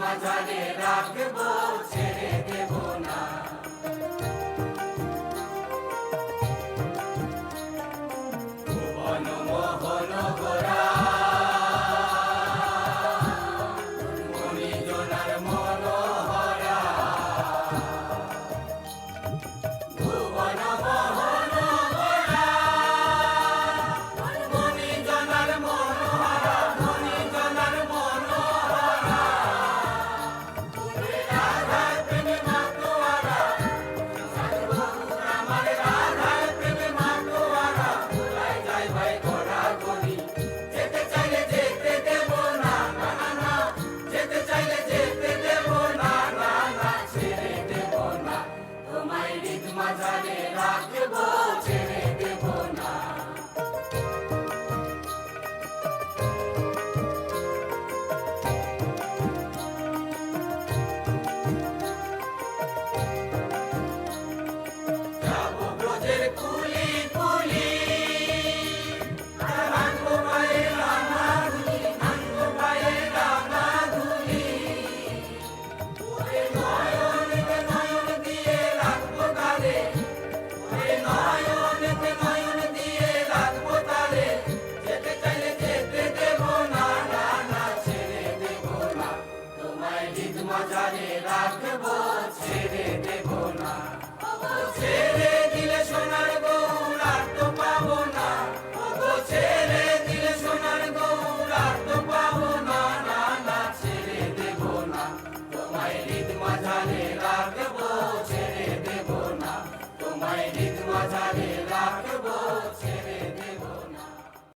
মাঝারে রাখব ছেড়ে দেব না। রাখব ছেড়ে